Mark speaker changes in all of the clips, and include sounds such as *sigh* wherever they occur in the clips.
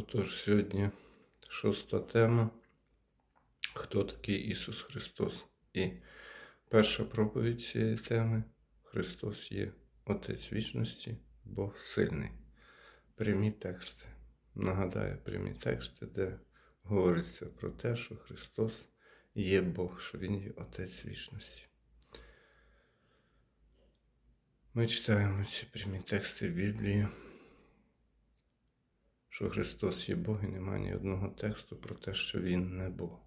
Speaker 1: Отож, сьогодні шоста тема. Хто такий Ісус Христос? І перша проповідь цієї теми Христос є Отець вічності, Бог сильний. Прямі тексти. Нагадаю, прямі тексти, де говориться про те, що Христос є Бог, що Він є Отець вічності. Ми читаємо ці прямі тексти в Біблії що Христос є Бог і немає ні одного тексту про те, що Він не Бог.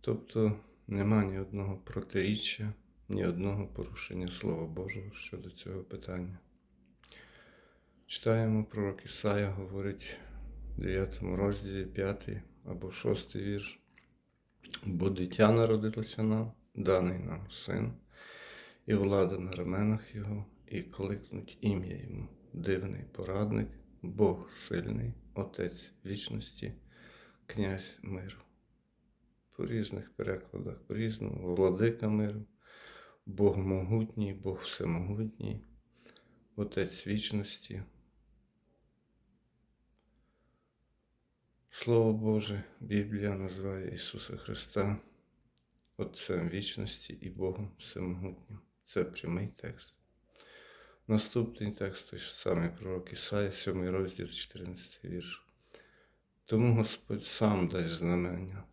Speaker 1: Тобто нема ні одного протиріччя, ні одного порушення Слова Божого щодо цього питання. Читаємо пророк Ісая, говорить в 9 розділі 5 або 6 вірш. Бо дитя народилося нам, даний нам син, і влада на раменах його, і кликнуть ім'я йому, дивний порадник. Бог сильний, Отець вічності, Князь миру. По різних перекладах, по різному, владика миру, Бог могутній, Бог всемогутній, Отець вічності. Слово Боже, Біблія називає Ісуса Христа Отцем вічності і Богом всемогутнім. Це прямий текст. Наступний текст той ж самий пророк Ісая, 7 розділ, 14 вірш. Тому Господь сам дасть знамення.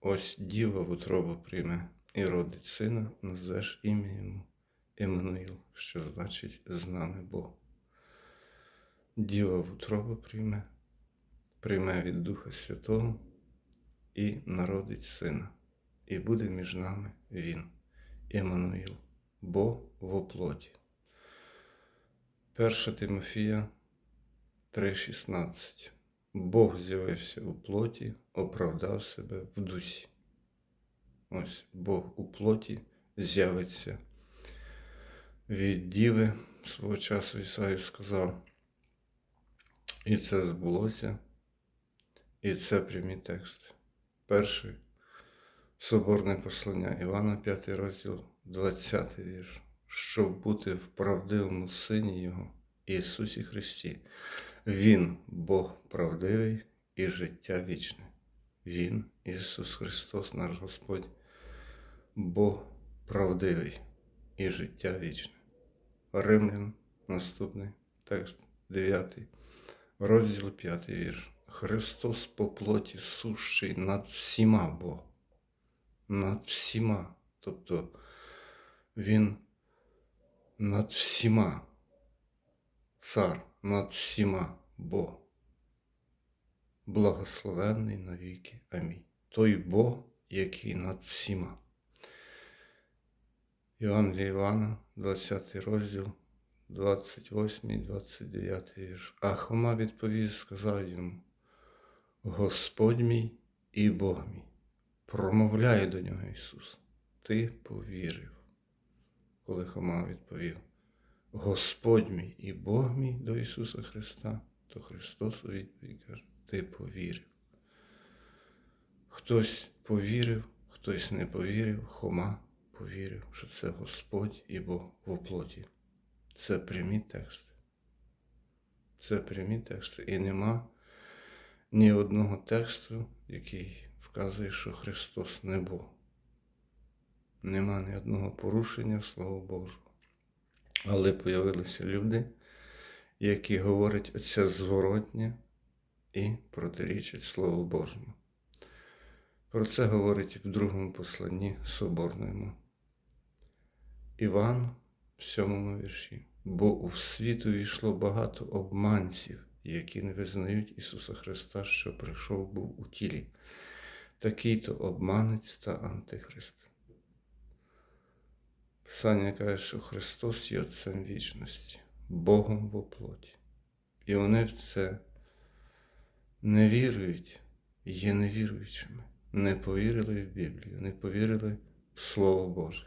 Speaker 1: Ось діва в утробу прийме і родить сина, назвеш ім'я йому Еммануїл, що значить з нами Бог. Діва в утробу прийме, прийме від Духа Святого і народить сина, і буде між нами Він, Еммануїл, Бог в оплоті. 1 Тимофія 3,16. Бог з'явився у плоті, оправдав себе в дусі. Ось Бог у плоті з'явиться від Діви свого часу Ісаю сказав. І це збулося, і це прямі тексти. Перший соборне послання Івана, 5 розділ, 20 вірш щоб бути в правдивому Сині Його, Ісусі Христі. Він Бог правдивий і життя вічне. Він, Ісус Христос, наш Господь, Бог правдивий і життя вічне. Римлян, наступний текст 9, розділ 5 вірш. Христос по плоті сущий над всіма Бог. Над всіма. Тобто Він над всіма, цар над всіма Бог. Благословенний навіки. Амінь. Той Бог, який над всіма. Євангелія Івана, 20 розділ, 28, 29 вірш. А Хома відповів, сказав йому: Господь мій і Бог мій. Промовляє до нього Ісус. Ти повірив коли Хома відповів: Господь мій і Бог мій до Ісуса Христа, то Христос у відповідь каже, Ти повірив. Хтось повірив, хтось не повірив, Хома повірив, що це Господь і Бог в оплоті. Це прямі тексти. Це прямі тексти. І нема ні одного тексту, який вказує, що Христос не Бог нема ні одного порушення, слава Божого. Але появилися люди, які говорять оце зворотнє і протирічать Слову Божому. Про це говорить в другому посланні Соборному. Іван в сьомому вірші. Бо у світу війшло багато обманців, які не визнають Ісуса Христа, що прийшов був у тілі. Такий-то обманець та антихрист. Писання каже, що Христос є Отцем вічності, Богом в оплоті. І вони в це не вірують, є невіруючими, не повірили в Біблію, не повірили в Слово Боже.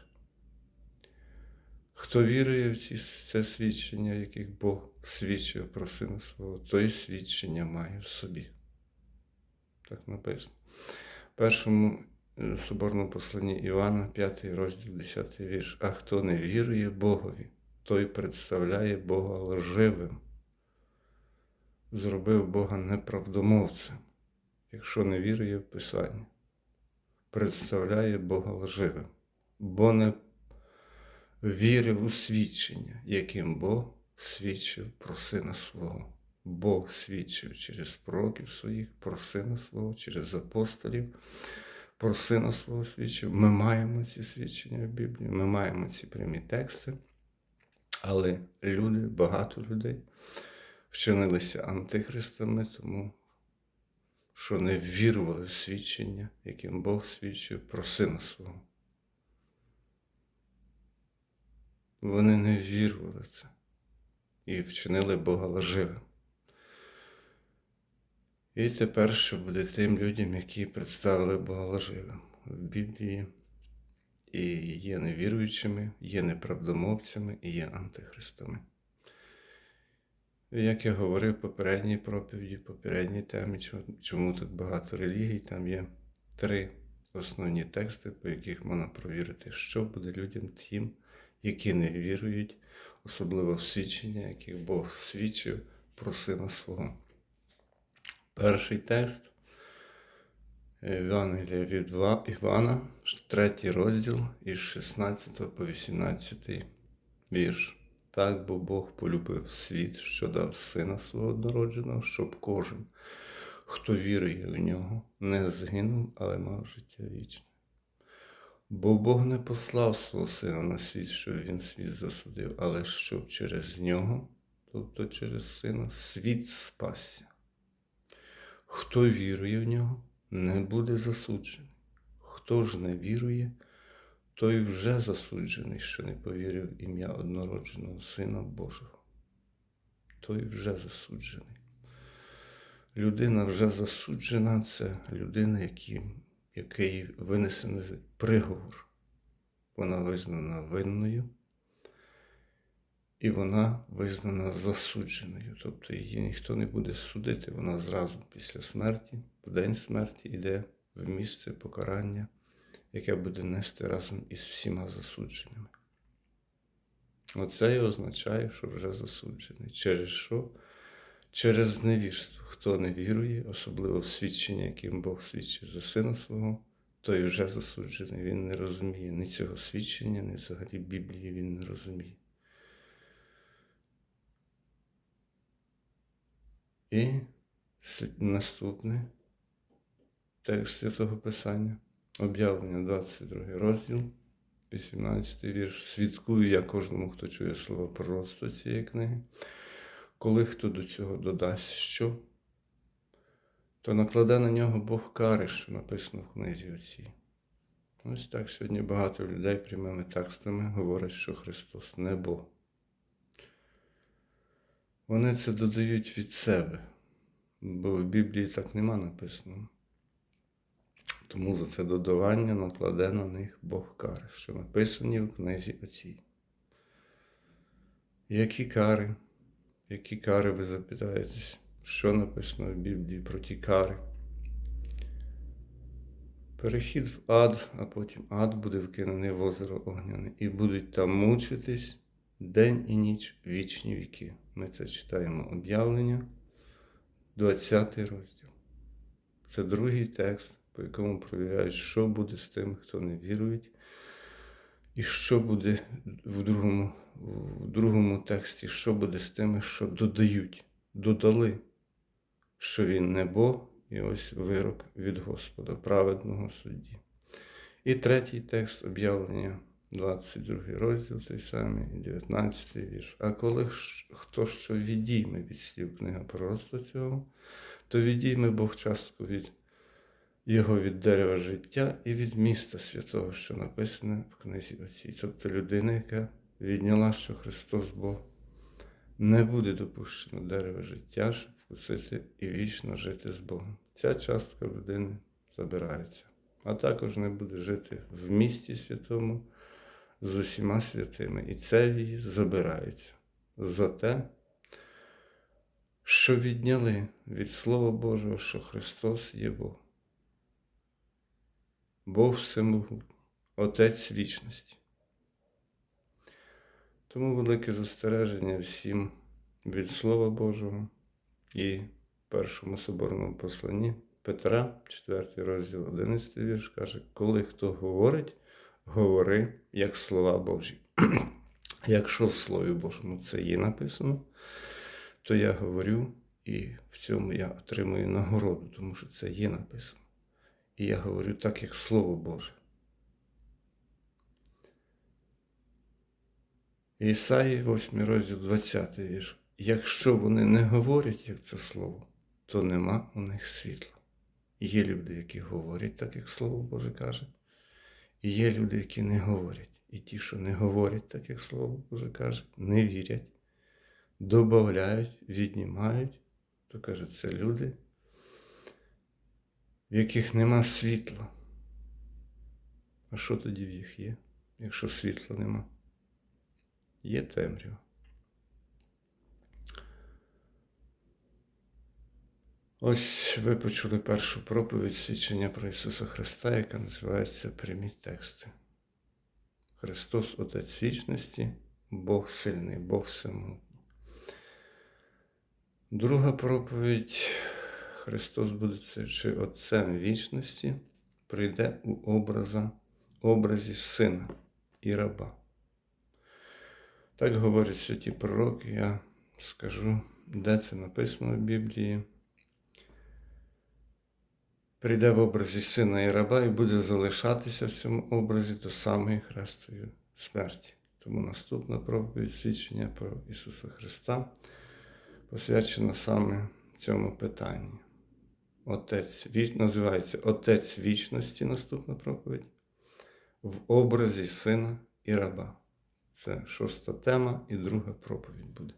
Speaker 1: Хто вірує в це свідчення, яких Бог свідчив про Сина Свого, той свідчення має в собі. Так написано. В першому Соборному посланні Івана, 5 розділ, 10 вірш. А хто не вірує Богові, той представляє Бога лживим, зробив Бога неправдомовцем, якщо не вірує в Писання, представляє Бога лживим, бо не вірив у свідчення, яким Бог свідчив про сина свого. Бог свідчив через пророків своїх, про сина свого, через апостолів, про сина свого свідчив. Ми маємо ці свідчення в Біблії, ми маємо ці прямі тексти, але люди, багато людей вчинилися антихристами, тому що не вірували в свідчення, яким Бог свідчив про сина свого. Вони не вірували в це і вчинили Бога лживим. І тепер що буде тим людям, які представили Бога лживим в Біблії, і є невіруючими, є неправдомовцями і є антихристами. Як я говорив в попередній проповіді, попередній темі, чому тут багато релігій, там є три основні тексти, по яких можна провірити, що буде людям тим, які не вірують, особливо в свідчення, яких Бог свідчив про сина свого. Перший текст Євангелія від Івана, третій розділ із 16 по 18 вірш. Так бо Бог полюбив світ, що дав сина свого однородженого, щоб кожен, хто вірує в нього, не згинув, але мав життя вічне. Бо Бог не послав свого сина на світ, щоб він світ засудив, але щоб через нього, тобто через сина, світ спасся. Хто вірує в нього, не буде засуджений. Хто ж не вірує, той вже засуджений, що не повірив ім'я однородженого Сина Божого. Той вже засуджений. Людина вже засуджена це людина, який, який винесений приговор. Вона визнана винною і вона визнана засудженою. Тобто її ніхто не буде судити, вона зразу після смерті, в день смерті йде в місце покарання, яке буде нести разом із всіма засудженими. Оце і означає, що вже засуджений. Через що? Через невірство. Хто не вірує, особливо в свідчення, яким Бог свідчив за сина свого, той вже засуджений. Він не розуміє ні цього свідчення, ні взагалі Біблії він не розуміє. І наступний текст Святого Писання, об'явлення 22 розділ, 18 вірш. Свідкую я кожному, хто чує слово пророцтва цієї книги. Коли хто до цього додасть що, то накладе на нього Бог кари, що написано в книзі оцій. Ось так сьогодні багато людей прямими текстами говорять, що Христос не Бог. Вони це додають від себе, бо в Біблії так нема написано. Тому за це додавання накладе на них Бог кари, що написані в книзі оцій. Які кари? Які кари ви запитаєтесь, що написано в Біблії про ті кари? Перехід в ад, а потім ад буде вкинений в озеро Огняне, і будуть там мучитись день і ніч вічні віки. Ми це читаємо об'явлення, 20 розділ. Це другий текст, по якому провіряють, що буде з тими, хто не вірує, і що буде в другому в другому тексті, що буде з тими, що додають, додали, що він не Бог, і ось вирок від Господа, праведного судді. І третій текст об'явлення. 22 розділ той самий, 19 вірш. А коли хто що відійме від слів книга пророцтва цього, то відійме Бог частку від його від дерева життя і від міста святого, що написане в книзі оцій. Тобто людина, яка відняла, що Христос Бог, не буде допущено дерева життя, щоб вкусити і вічно жити з Богом. Ця частка людини забирається, а також не буде жити в місті святому з усіма святими, і це її забирається за те, що відняли від Слова Божого, що Христос є Бог. Бог всемогутній, Отець вічності. Тому велике застереження всім від Слова Божого, І першому соборному посланні Петра, 4 розділ, 11 вірш, каже: коли хто говорить, говори як слова Божі. *clears throat* Якщо в Слові Божому це є написано, то я говорю, і в цьому я отримую нагороду, тому що це є написано. І я говорю так, як Слово Боже. Ісаї, 8 розділ 20 вірш. Якщо вони не говорять, як це слово, то нема у них світла. Є люди, які говорять так, як Слово Боже каже, і є люди, які не говорять. І ті, що не говорять так, як Слово каже, не вірять, додають, віднімають, то каже, це люди, в яких нема світла. А що тоді в їх є, якщо світла нема? Є темрява. Ось ви почули першу проповідь свідчення про Ісуса Христа, яка називається Прямі тексти. Христос Отець вічності, Бог сильний, Бог всемогутній. Друга проповідь Христос буде чи Отцем вічності, прийде у образа, образі сина і раба. Так говорять святі пророки, я скажу, де це написано в Біблії. Прийде в образі сина і раба і буде залишатися в цьому образі до самої хрестої смерті. Тому наступна проповідь свідчення про Ісуса Христа посвячена саме цьому питанню. Отець, називається Отець вічності, наступна проповідь, в образі сина і раба. Це шоста тема і друга проповідь буде.